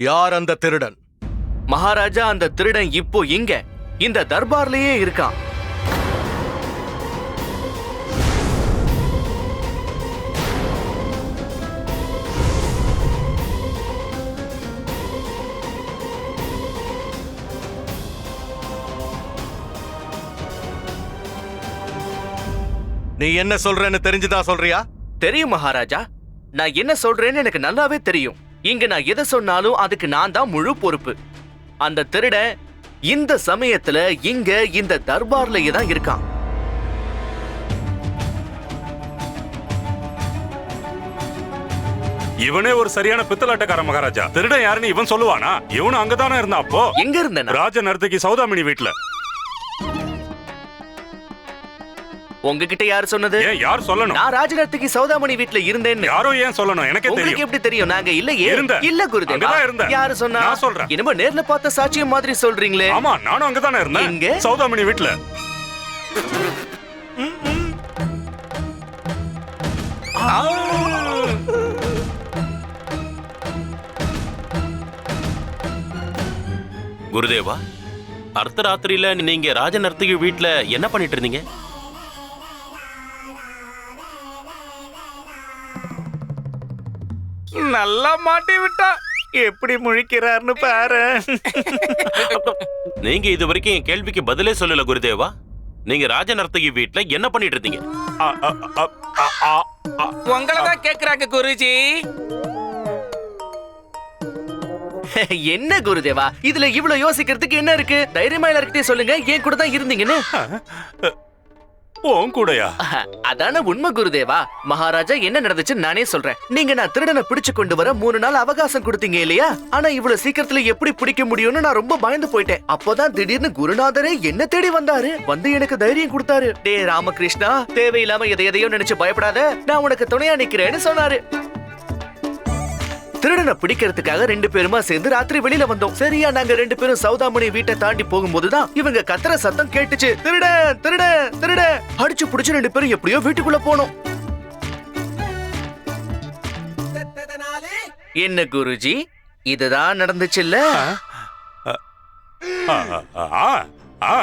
யார் அந்த திருடன்? மகாராஜா அந்த திருடன் இப்போ இங்க. இந்த தர்பார்லயே இருக்கான். நீ என்ன சொல்றேன்னு தெரிஞ்சுதான் சொல்றியா? தெரியும் மகாராஜா. நான் என்ன சொல்றேன்னு எனக்கு நல்லாவே தெரியும். இங்க நான் எதை சொன்னாலும் அதுக்கு நான் தான் முழு பொறுப்பு. அந்த திருடன் இந்த சமயத்துல இங்க இந்த தர்பார்லயே தான் இருக்கான். இவனே ஒரு சரியான பித்தலாட்டக்கார மகாராஜா. திருடன் யாருன்னு இவன் சொல்லுவானா? இவனும் அங்கதானே இருந்தா அப்போ? எங்க இருந்தேன்? நான்? ராஜ நர்த்தகி சௌதாமினி வீட்டுல உங்ககிட்ட யாரு சொன்னது? ஏன் யார் சொல்லணும்? நான் ராஜநர்த்தகி சௌதாமணி வீட்ல இருந்தேன்னு. யாரோ ஏன் சொல்லணும்? எனக்கே உங்களுக்கு தெரியும். எப்படி தெரியும்? நாங்க இல்லையே. இருந்த. இல்ல குருதேவா. அங்கதான் இருந்தேன். யாரு சொன்னா? நான் சொல்றேன். என்னமோ நேர்ல பார்த்த சாட்சியம் மாதிரி சொல்றீங்களே. ஆமா நானும் அங்கதானே இருந்தேன். எங்க? சௌதாமினி வீட்டுல குருதேவா அர்த்தராத்திரியில நீங்க ராஜ நர்த்தகி வீட்ல என்ன பண்ணிட்டு இருந்தீங்க? நல்லா மாட்டி விட்டா எப்படி முழிக்கிறார்னு பாரு. நீங்க இது வரைக்கும் என் கேள்விக்கு பதிலே சொல்லல குருதேவா. நீங்க ராஜ நர்த்தகி வீட்ல என்ன பண்ணிட்டு இருந்தீங்க. உங்களை தான் கேக்குறாங்க குருஜி. என்ன குருதேவா? இதுல இவ்வளவு யோசிக்கிறதுக்கு என்ன இருக்கு? தைரியமா எல்லார்கிட்டயும் சொல்லுங்க ஏன் கூட தான் இருந்தீங்கன்னு. உன் கூடயா? அதான உண்மை குருதேவா. மகாராஜா என்ன நடந்துச்சுன்னு நானே சொல்றேன். நீங்க நான் திருடனை பிடிச்சு கொண்டு வர மூணு நாள் அவகாசம் கொடுத்தீங்க இல்லையா? ஆனா இவ்வளவு சீக்கிரத்துல எப்படி பிடிக்க முடியும்னு நான் ரொம்ப பயந்து போயிட்டேன். அப்போதான் திடீர்னு குருநாதரே என்ன தேடி வந்தாரு? வந்து எனக்கு தைரியம் கொடுத்தாரு. டே ராமகிருஷ்ணா தேவையில்லாம எதை எதையோ நினைச்சு பயப்படாத. நான் உனக்கு துணையா நிக்கிறேன்னு சொன்னாரு. திருடனை பிடிக்கிறதுக்காக ரெண்டு பேருமா சேர்ந்து ராத்திரி வெளியில வந்தோம் சரியா நாங்க ரெண்டு பேரும் சௌதாமணி வீட்டை தாண்டி போகும்போதுதான் இவங்க கத்துற சத்தம் கேட்டுச்சு திருட திருட திருட அடிச்சு புடிச்சு ரெண்டு பேரும் எப்படியோ வீட்டுக்குள்ள போனோம் என்ன குருஜி இதுதான் நடந்துச்சுல்ல ஆ, ஆ, ஆ,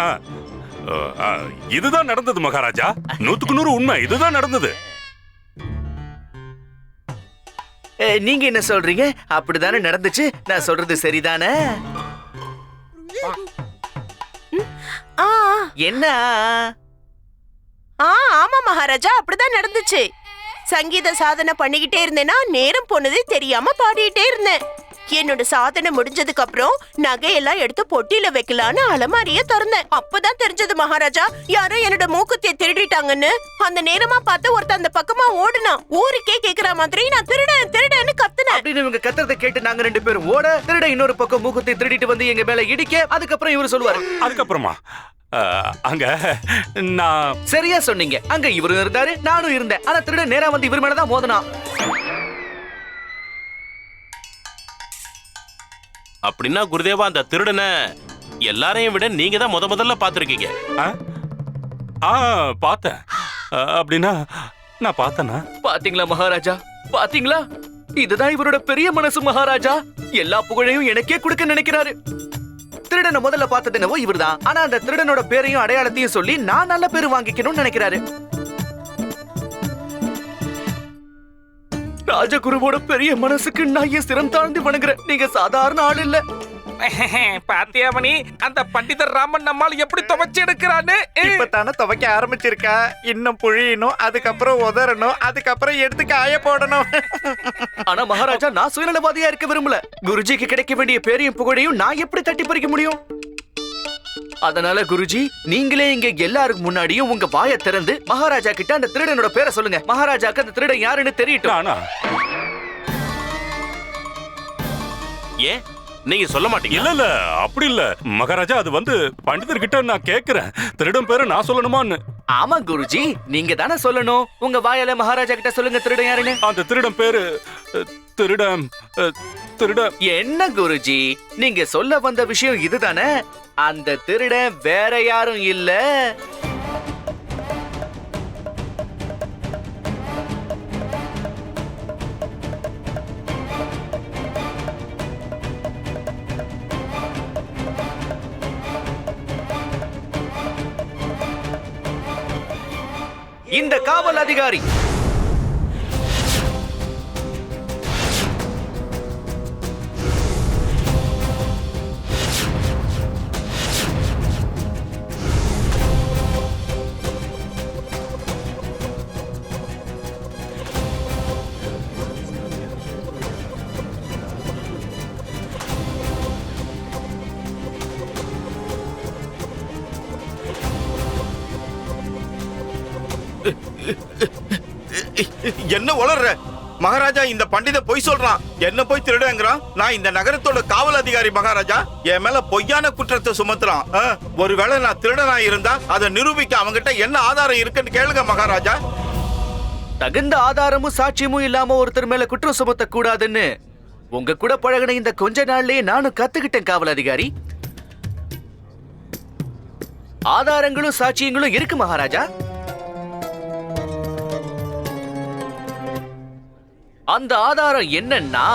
ஆ, இதுதான் நடந்தது மகாராஜா நூத்துக்கு நூறு உண்மை இதுதான் நடந்தது நீங்க என்ன சொல்றீங்க? அப்படிதானே நடந்துச்சு. நான் சொல்றது சரிதானே? ஆ. என்ன? ஆ ஆமா மகாராஜா அப்படிதான் நடந்துச்சு. சங்கீத சாதனை பண்ணிக்கிட்டே இருந்தேனா நேரம் போனதே தெரியாம பாடிட்டே இருந்தேன். என்னோட சாதனை முடிஞ்சதுக்கு அப்புறம் நகையெல்லாம் எடுத்து பொட்டியில வைக்கலான்னு அலமாரிய திறந்தேன். அப்பதான் தெரிஞ்சது மகாராஜா யாரோ என்னோட மூக்குத்திய திருடிட்டாங்கன்னு. அந்த நேரமா பார்த்து ஒருத்தன் அந்த பக்கமா ஓடுனான் ஊருக்கே கேக்குற மாதிரி நான் திருடன் திருடன்னு கத்துனேன். அப்படின்னு இவங்க கத்துறதை கேட்டு நாங்க ரெண்டு பேரும் ஓட திருட இன்னொரு பக்கம் மூக்குத்தி திருடிட்டு வந்து எங்க மேல இடிக்க அதுக்கப்புறம் இவரு சொல்லுவாரு. அதுக்கப்புறமா? ஆ, அங்க நான் சரியா சொன்னீங்க. அங்க இவரும் இருந்தாரு நானும் இருந்தேன். ஆனா திருட நேரா வந்து இவர் மேலதான் மோதனான் அப்படின்னா குருதேவா அந்த திருடனை எல்லாரையும் விட நீங்க தான் முத முதல்ல பாத்திருக்கீங்க ஆ? ஆ பார்த்தேன். அப்படின்னா நான் பார்த்தேனா? பாத்தீங்களா மகாராஜா? பாத்தீங்களா இதுதான் இவரோட பெரிய மனசு மகாராஜா. எல்லா புகழையும் எனக்கே கொடுக்க நினைக்கிறாரு. திருடனை முதல்ல பார்த்தது என்னவோ இவர்தான். ஆனா அந்த திருடனோட பேரையும் அடையாளத்தையும் சொல்லி நான் நல்ல பேரு வாங்கிக்கணும்னு நினைக்கிறாரு. ராஜகுருவோட பெரிய மனசுக்கு நான் என் சிரம் தாழ்ந்து வணங்குறேன்? நீங்க சாதாரண ஆள் இல்ல. பாத்தியாமணி அந்த பண்டிதர் ராமன் நம்மால் எப்படி துவைச்சு எடுக்கிறான்னு இப்பதானே துவைக்க ஆரம்பிச்சிருக்கா? இன்னும் புழியணும் அதுக்கப்புறம் உதறணும் அதுக்கப்புறம் எடுத்து காய போடணும். ஆனா மகாராஜா நான் சுயநலவாதியா இருக்க விரும்பல. குருஜிக்கு கிடைக்க வேண்டிய பேரையும் புகழையும் நான் எப்படி தட்டி பறிக்க முடியும்? அதனால குருஜி நீங்களே இங்க எல்லாருக்கும் முன்னாடியும் உங்க வாயை திறந்து மகாராஜா கிட்ட அந்த திருடனோட பேரை சொல்லுங்க. மகாராஜாக்கு அந்த திருடன் யாருன்னு தெரியட்டும். நானா? ஏன்? நீங்க சொல்ல மாட்டீங்க இல்ல இல்ல அப்படி இல்ல. மகாராஜா அது வந்து பண்டிதர் கிட்ட நான் கேக்குறேன். திருடன் பேரு நான் சொல்லணுமான்னு. ஆமா குருஜி நீங்க தானே சொல்லணும். உங்க வாயால மகாராஜா கிட்ட சொல்லுங்க திருடன் யாருன்னு. அந்த திருடன் பேரு திருடம் திருடம். என்ன குருஜி? நீங்க சொல்ல வந்த விஷயம் இதுதானே? அந்த திருடன் வேற யாரும் இல்ல. இந்த காவல் அதிகாரி என்ன உளர்ற? மகாராஜா இந்த பண்டித பொய் சொல்றான். என்ன போய் திருடங்கிறான்? நான் இந்த நகரத்தோட காவல் அதிகாரி மகாராஜா என் மேல பொய்யான குற்றத்தை சுமத்துறான். ஆ, ஒருவேளை நான் திருடனா இருந்தா அதை நிரூபிக்க அவங்கிட்ட என்ன ஆதாரம் இருக்குன்னு கேளுங்க மகாராஜா. தகுந்த ஆதாரமும் சாட்சியமும் இல்லாம ஒருத்தர் மேல குற்றம் சுமத்த கூடாதுன்னு உங்க கூட பழகின இந்த கொஞ்ச நாள்லயே நானும் கத்துக்கிட்டேன் காவல் அதிகாரி. ஆதாரங்களும் சாட்சியங்களும் இருக்கு மகாராஜா. அந்த ஆதாரம் என்னன்னா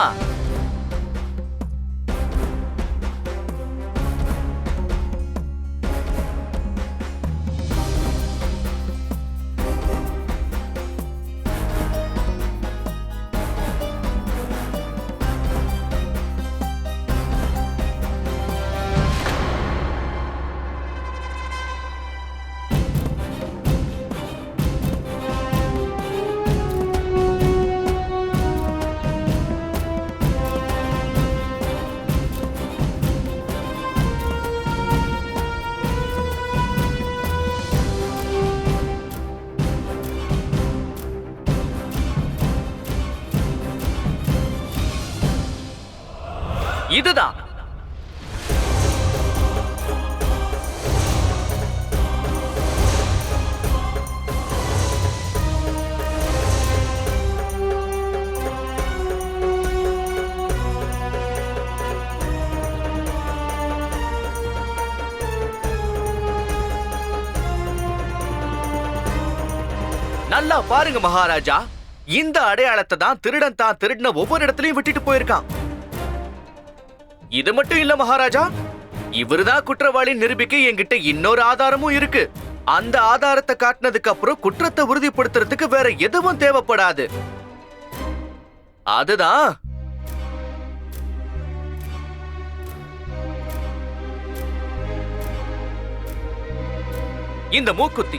பாருங்க மகாராஜா இந்த அடையாளத்தை தான் திருடன் தான் திருடின ஒவ்வொரு இடத்துலயும் விட்டுட்டு போயிருக்கான். இது மட்டும் இல்ல மகாராஜா இவருதான் குற்றவாளி நிரூபிக்க என்கிட்ட இன்னொரு ஆதாரமும் இருக்கு. அந்த ஆதாரத்தை காட்டினதுக்கு அப்புறம் குற்றத்தை உறுதிப்படுத்துறதுக்கு வேற எதுவும் தேவைப்படாது. அதுதான். இந்த மூக்குத்தி.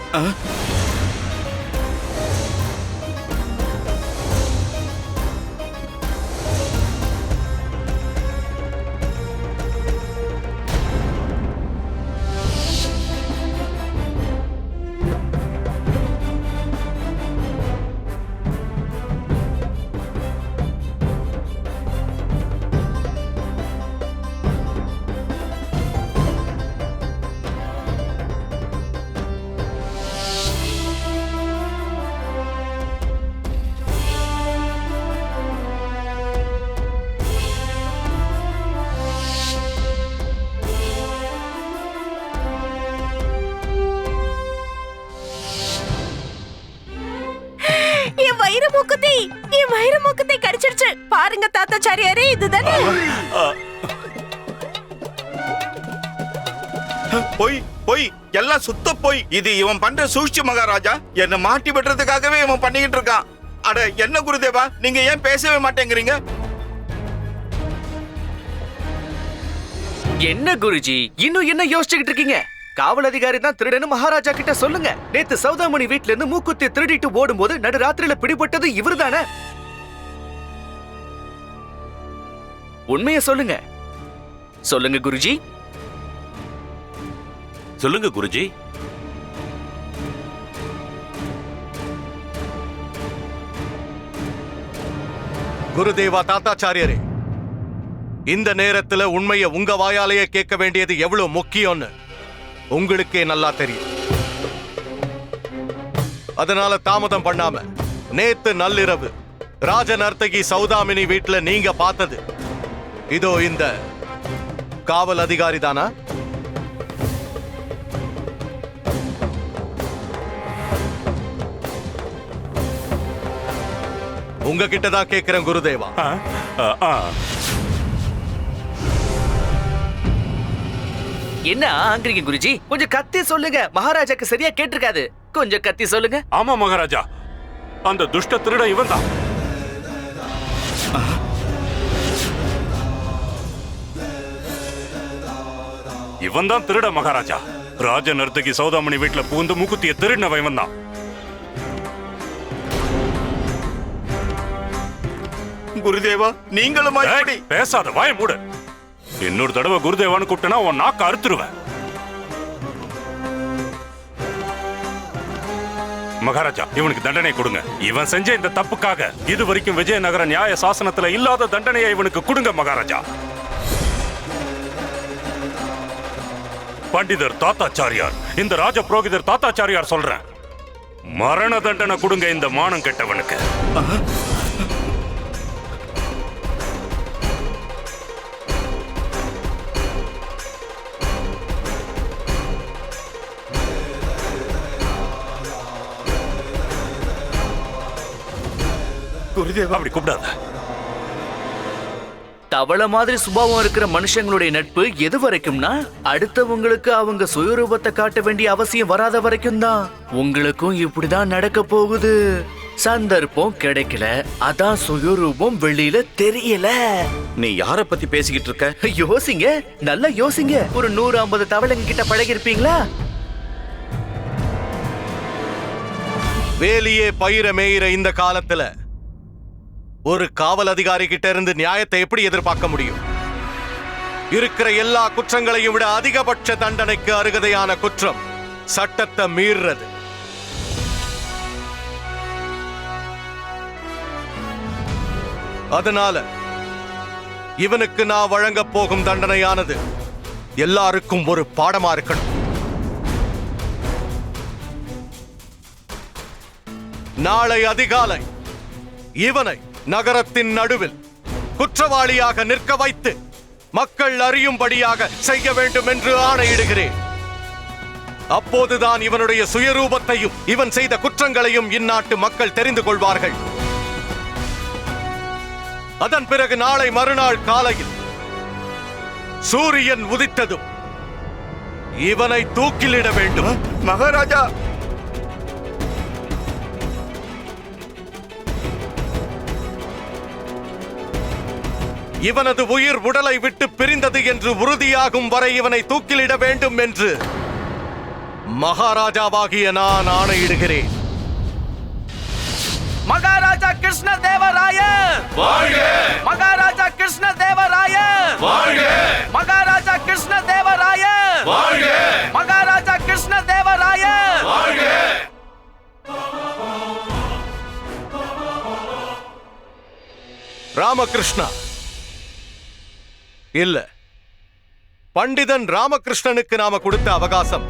பாருங்க தாத்தாச்சாரியாரே இதுதானே? பொய் பொய் எல்லாம் சுத்த பொய். இது இவன் பண்ற சூழ்ச்சி மகாராஜா. என்ன மாட்டி விடுறதுக்காகவே இவன் பண்ணிக்கிட்டு இருக்கான். அட என்ன குருதேவா? நீங்க ஏன் பேசவே மாட்டேங்கிறீங்க? என்ன குருஜி? இன்னும் என்ன யோசிச்சுக்கிட்டு இருக்கீங்க? காவல் அதிகாரி தான் திருடனு மகாராஜா கிட்ட சொல்லுங்க. நேத்து சௌதாமணி வீட்ல இருந்து மூக்குத்தி திருடிட்டு ஓடும்போது நடுராத்திரியில பிடிபட்டது இவர்தானே? உண்மைய சொல்லுங்க. சொல்லுங்க குருஜி. சொல்லுங்க குருஜி. குருதேவா தாத்தாச்சாரியரே இந்த நேரத்துல உண்மையை உங்க வாயாலேயே கேட்க வேண்டியது எவ்வளவு முக்கியம்னு உங்களுக்கே நல்லா தெரியும். அதனால தாமதம் பண்ணாம நேத்து நள்ளிரவு ராஜ நர்த்தகி சௌதாமினி வீட்டுல நீங்க பார்த்தது இதோ இந்த காவல் அதிகாரி தானா? உங்ககிட்ட தான் கேக்குறேன் குருதேவா. என்ன ஆங்குறீங்க குருஜி? கொஞ்சம் கத்தி சொல்லுங்க. மகாராஜாக்கு சரியா கேட்டிருக்காது. கொஞ்சம் கத்தி சொல்லுங்க. ஆமா மகாராஜா. அந்த துஷ்ட திருடன் இவன் தான் இவன் தான் திருட மகாராஜா. ராஜ நர்த்தகி சௌதாமணி வீட்டுல பூந்து மூக்குத்திய திருடினவன் இவன் தான் குருதேவா நீங்களும் இப்படி ஏய், பேசாத வாய மூடு. இன்னொரு தடவை குருதேவான்னு கூப்பிட்டனா உன் நாக்க அறுத்துருவேன். மகாராஜா இவனுக்கு தண்டனை கொடுங்க. இவன் செஞ்ச இந்த தப்புக்காக இது வரைக்கும் விஜயநகர நியாய சாசனத்துல இல்லாத தண்டனையை இவனுக்கு கொடுங்க மகாராஜா. பண்டிதர் தாத்தாச்சாரியார். இந்த ராஜ புரோகிதர் தாத்தாச்சாரியார் சொல்றேன். மரண தண்டனை கொடுங்க இந்த மானம் கெட்டவனுக்கு. குருதேவா. அப்படி கூப்பிடாத. தவள மாதிரி சுபாவம் இருக்கிற மனுஷங்களுடைய நட்பு எது வரைக்கும்னா அடுத்தவங்களுக்கு அவங்க சுயரூபத்தை காட்ட வேண்டிய அவசியம் வராத வரைக்கும் தான். உங்களுக்கும் இப்படிதான் நடக்க போகுது. சந்தர்ப்பம் கிடைக்கல அதான் சுயரூபம் வெளியில தெரியல. நீ யார பத்தி பேசிக்கிட்டு இருக்க? யோசிங்க நல்லா யோசிங்க. ஒரு நூறு ஐம்பது தவளைங்க கிட்ட பழகி இருப்பீங்களா வேலியே பயிர மேயிற இந்த காலத்துல ஒரு காவல் அதிகாரி கிட்ட இருந்து நியாயத்தை எப்படி எதிர்பார்க்க முடியும்? இருக்கிற எல்லா குற்றங்களையும் விட அதிகபட்ச தண்டனைக்கு அருகதையான குற்றம் சட்டத்தை மீறுறது. அதனால இவனுக்கு நான் வழங்க போகும் தண்டனையானது எல்லாருக்கும் ஒரு பாடமா இருக்கணும். நாளை அதிகாலை இவனை நகரத்தின் நடுவில் குற்றவாளியாக நிற்க வைத்து மக்கள் அறியும்படியாக செய்ய வேண்டும் என்று ஆணையிடுகிறேன். அப்போதுதான் இவனுடைய சுயரூபத்தையும் இவன் செய்த குற்றங்களையும் இந்நாட்டு மக்கள் தெரிந்து கொள்வார்கள். அதன் பிறகு நாளை மறுநாள் காலையில் சூரியன் உதித்ததும் இவனை தூக்கிலிட வேண்டும். மகாராஜா இவனது உயிர் உடலை விட்டு பிரிந்தது என்று உறுதியாகும் வரை இவனை தூக்கிலிட வேண்டும் என்று மகாராஜாவாகிய நான் ஆணையிடுகிறேன். மகாராஜா கிருஷ்ண தேவராய மகாராஜா கிருஷ்ண தேவராய மகாராஜா கிருஷ்ண தேவராய மகாராஜா கிருஷ்ண தேவராய ராமகிருஷ்ணா இல்ல. பண்டிதன் ராமகிருஷ்ணனுக்கு நாம கொடுத்த அவகாசம்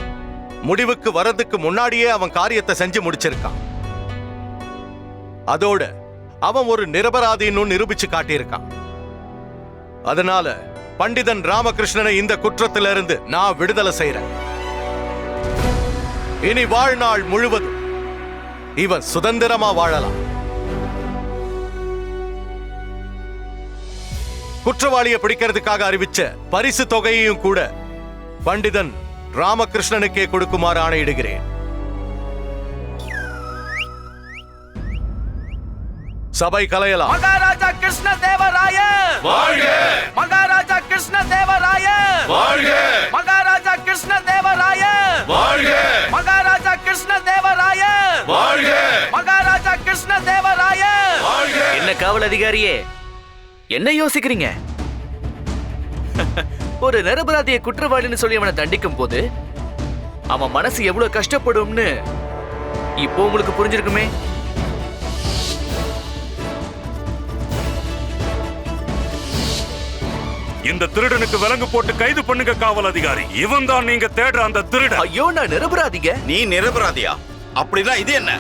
முடிவுக்கு வரதுக்கு முன்னாடியே அவன் காரியத்தை செஞ்சு முடிச்சிருக்கான். அதோட அவன் ஒரு நிரபராதின்னு நிரூபிச்சு காட்டியிருக்கான். அதனால பண்டிதன் ராமகிருஷ்ணனை இந்த குற்றத்திலிருந்து நான் விடுதலை செய்யறேன் இனி வாழ்நாள் முழுவதும் இவன் சுதந்திரமா வாழலாம். குற்றவாளியை பிடிக்கிறதுக்காக அறிவிச்ச பரிசு தொகையையும் கூட பண்டிதன் ராமகிருஷ்ணனுக்கே கொடுக்குமாறு ஆணையிடுகிறேன். சபை கலையலாம். மகாராஜா கிருஷ்ண தேவராய மகாராஜா கிருஷ்ண தேவராய மகாராஜா கிருஷ்ண தேவராய மகாராஜா கிருஷ்ண தேவராய மகாராஜா கிருஷ்ண தேவராய என்ன காவல் அதிகாரியே? என்ன யோசிக்கிறீங்க? ஒரு நிரபராதிய குற்றவாளின்னு சொல்லி அவனை தண்டிக்கும் போது அவன் மனசு எவ்வளவு கஷ்டப்படும்னு இப்போ உங்களுக்கு புரிஞ்சிருக்குமே? இந்த திருடனுக்கு விலங்கு போட்டு கைது பண்ணுங்க காவல் அதிகாரி. இவன் தான் நீங்க தேடுற அந்த திருடன். ஐயோ நான் நிரபராதிங்க. நீ நிரபராதியா? அப்படின்னா இது என்ன?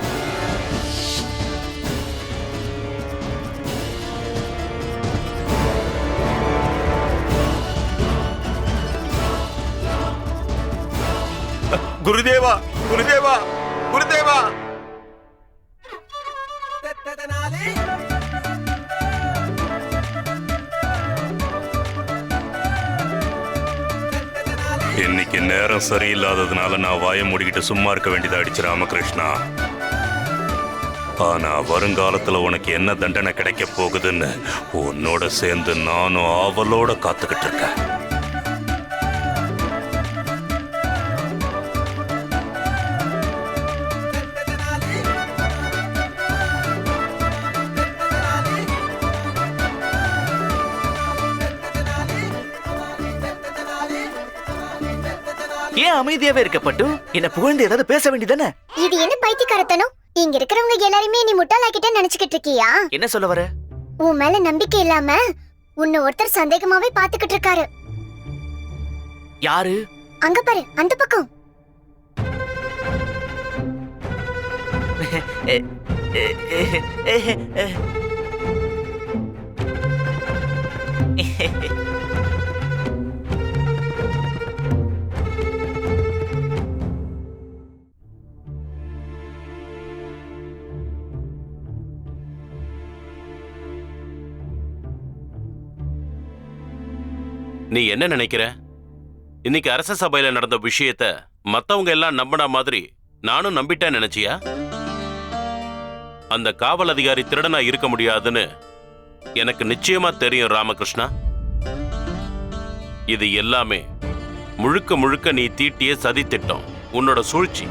குருதேவா குருதேவா குருதேவா. இன்னைக்கு நேரம் சரியில்லாததுனால நான் வாயை மூடிக்கிட்டு சும்மா இருக்க வேண்டியதாயிடுச்சு ராமகிருஷ்ணா. ஆனா வருங்காலத்துல உனக்கு என்ன தண்டனை கிடைக்க போகுதுன்னு உன்னோட சேர்ந்து நானும் ஆவலோட காத்துக்கிட்டு இருக்கேன். அமைதியாவே இருக்க பட்டு என்ன புகழ்ந்து ஏதாவது பேச வேண்டியதானே இது என்ன பைத்தியக்காரத்தனம்? இங்க இருக்கிறவங்க எல்லாருமே நீ முட்டாளாக்கிட்ட நினைச்சுக்கிட்டு இருக்கியா? என்ன சொல்ல வர? உன் மேல நம்பிக்கை இல்லாம உன்னை ஒருத்தர் சந்தேகமாவே பாத்துக்கிட்டு இருக்காரு. யாரு? அங்க பாரு அந்த பக்கம். நீ என்ன நினைக்கிற? இன்னைக்கு அரச சபையில நடந்த விஷயத்த மத்தவங்க எல்லாம் நம்பின மாதிரி நானும் நம்பிட்டேன் நினைச்சியா? அந்த காவல் அதிகாரி திருடனா இருக்க முடியாதுன்னு எனக்கு நிச்சயமா தெரியும் ராமகிருஷ்ணா. இது எல்லாமே முழுக்க முழுக்க நீ தீட்டிய சதி திட்டம் உன்னோட சூழ்ச்சி.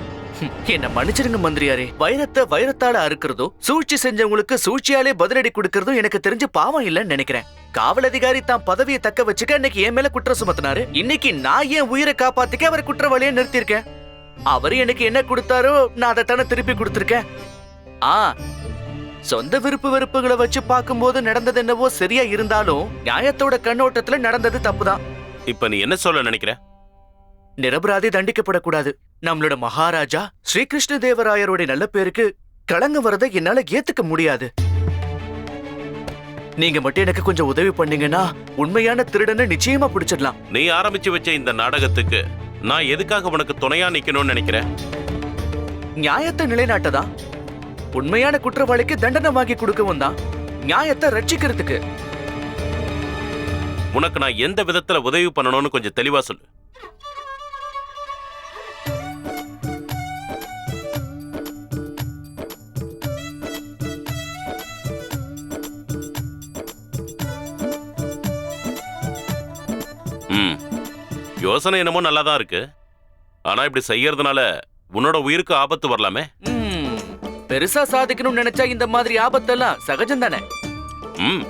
என்ன மன்னிச்சிருங்க மந்திரியாரே. வைரத்தை வைரத்தால அறுக்கிறதோ சூழ்ச்சி செஞ்சவங்களுக்கு சூழ்ச்சியாலே பதிலடி கொடுக்கறதும் எனக்கு தெரிஞ்சு பாவம் இல்லைன்னு நினைக்கிறேன். காவல் அதிகாரி தான் பதவியை தக்க வச்சுக்க இன்னைக்கு என் மேல குற்றம் சுமத்தினாரு. இன்னைக்கு நான் என் உயிரை காப்பாத்திக்க அவர் குற்றவாளியை நிறுத்தியிருக்கேன். அவரு எனக்கு என்ன கொடுத்தாரோ நான் அதைத்தானே திருப்பி கொடுத்திருக்கேன். ஆ சொந்த விருப்பு வெறுப்புகளை வச்சு பார்க்கும்போது நடந்தது என்னவோ சரியா இருந்தாலும் நியாயத்தோட கண்ணோட்டத்துல நடந்தது தப்புதான். இப்ப நீ என்ன சொல்ல நினைக்கிற? நிரபராதி தண்டிக்கப்படக்கூடாது. நம்மளோட மகாராஜா ஸ்ரீகிருஷ்ண தேவராயருடைய நல்ல பேருக்கு களங்க வரதை என்னால ஏத்துக்க முடியாது. நீங்க மட்டும் எனக்கு கொஞ்சம் உதவி பண்ணீங்கன்னா உண்மையான திருடனை நிச்சயமா பிடிச்சிடலாம். நீ ஆரம்பிச்சு வச்ச இந்த நாடகத்துக்கு நான் எதுக்காக உனக்கு துணையா நிக்கணும்னு நினைக்கிறேன்? நியாயத்தை நிலைநாட்டதான் உண்மையான குற்றவாளிக்கு தண்டனை வாங்கி கொடுக்கவும் தான். நியாயத்தை ரட்சிக்கிறதுக்கு. உனக்கு நான் எந்த விதத்துல உதவி பண்ணணும்னு கொஞ்சம் தெளிவா சொல்லு. யோசனை என்னமோ நல்லா தான் இருக்கு. ஆனா இப்படி செய்யறதுனால உன்னோட உயிருக்கு ஆபத்து வரலாமே. பெருசா சாதிக்கணும்னு நினைச்சா இந்த மாதிரி ஆபத்தெல்லாம் சகஜம் தானே ம்.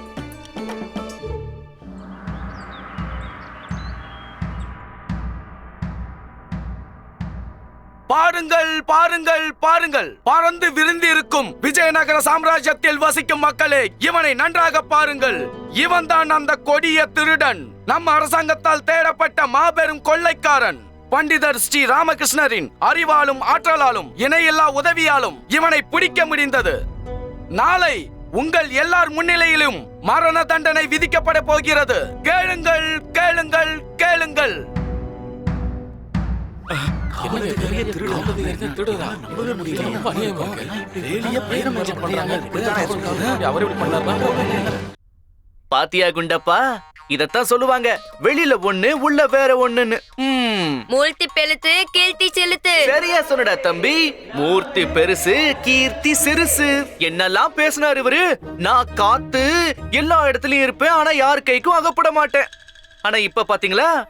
பாருங்கள் பாருங்கள் பாருங்கள். பறந்து விரிந்து இருக்கும் விஜயநகர சாம்ராஜ்யத்தில் வசிக்கும் மக்களே இவனை நன்றாக பாருங்கள். இவன்தான் அந்த கொடிய திருடன். நம்ம அரசாங்கத்தால் தேடப்பட்ட மாபெரும் கொள்ளைக்காரன். பண்டிதர் ஸ்ரீ ராமகிருஷ்ணரின் அறிவாலும் ஆற்றலாலும் இணையில்லா உதவியாலும் இவனை பிடிக்க முடிந்தது. நாளை உங்கள் எல்லார் முன்னிலையிலும் மரண தண்டனை விதிக்கப்பட போகிறது. கேளுங்கள் கேளுங்கள் கேளுங்கள். பாத்தியா குண்டப்பா? இதத்தான் சொல்லுவாங்க. வெளியில ஒண்ணு உள்ள வேற ஒண்ணுன்னு. ம். மூழ்த்தி பெழுத்து கீழ்த்தி செலுத்து. சரியா சொன்னடா தம்பி. மூர்த்தி பெருசு கீர்த்தி சிறுசு. என்னெல்லாம் பேசினார் இவரு? நான் காத்து எல்லா இடத்துலயும் இருப்பேன் ஆனா யார் கைக்கும் அகப்பட மாட்டேன். ஆனா இப்ப பாத்தீங்களா?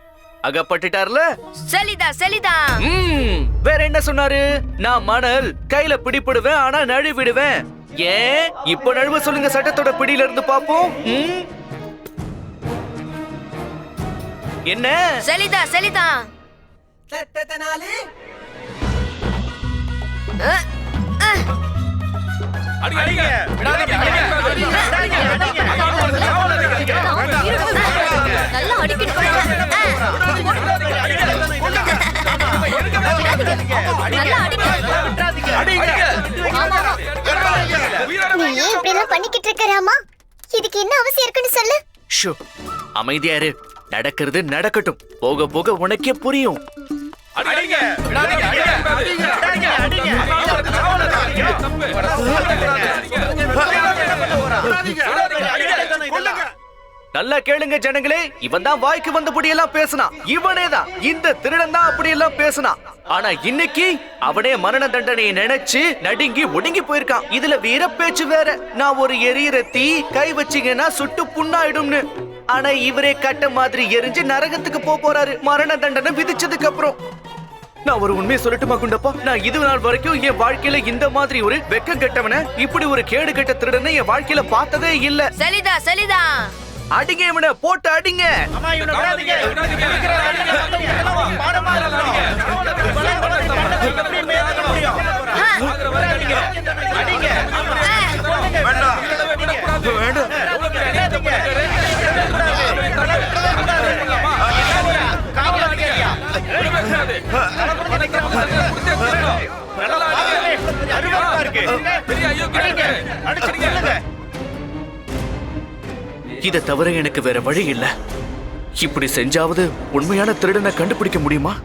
அகப்பட்டுட்டார்ல? சரிதா சரிதா ம் வேற என்ன சொன்னாரு? நான் மணல் கையில பிடிப்படுவேன் ஆனா நழுவிடுவேன். ஏன்? இப்ப நழுவ சொல்லுங்க சட்டத்தோட பிடியில இருந்து பாப்போம் ம்? என்ன? சரிதா சரிதா அஹ், அஹ். நல்லா அடிக்கிட்டு போறாங்க. நல்லா அடிக்க பண்ணிக்கிட்டு இருக்க ராமா? இதுக்கு என்ன அவசியம் இருக்குன்னு சொல்லு. ஷோ. அமைதியா இரு. நடக்கிறது நடக்கட்டும். போக போக உனக்கே புரியும். நல்லா கேளுங்க ஜனங்களே இவன் தான் வாய்க்கு வந்தபடியெல்லாம் பேசினான் இவனே தான் இந்த திருடன் தான் அப்படியெல்லாம் பேசினான் ஆனா இன்னைக்கு அவனே மரண தண்டனையை நினைச்சு நடுங்கி ஒடுங்கி போயிருக்கான். இதுல வீர பேச்சு வேற. நான் ஒரு எரியற தீ கை வச்சீங்கன்னா சுட்டு புண்ணாயிடும்னு. ஆனா இவரே கட்ட மாதிரி எரிஞ்சு நரகத்துக்கு போக போறாரு. மரண தண்டனை விதிச்சதுக்கு அப்புறம். நான் ஒரு உண்மையை சொல்லட்டுமா குண்டப்பா? நான் இது நாள் வரைக்கும் என் வாழ்க்கையில இந்த மாதிரி ஒரு வெக்கம் கெட்டவன இப்படி ஒரு கேடு கெட்ட திருடனை என் வாழ்க்கையில பார்த்ததே இல்ல. சரிதா சரிதான் அடிங்க இவனை போட்டு அடிங்க. இதை தவிர எனக்கு வேற வழி இல்லை. இப்படி செஞ்சாவது உண்மையான திருடனை கண்டுபிடிக்க முடியுமா?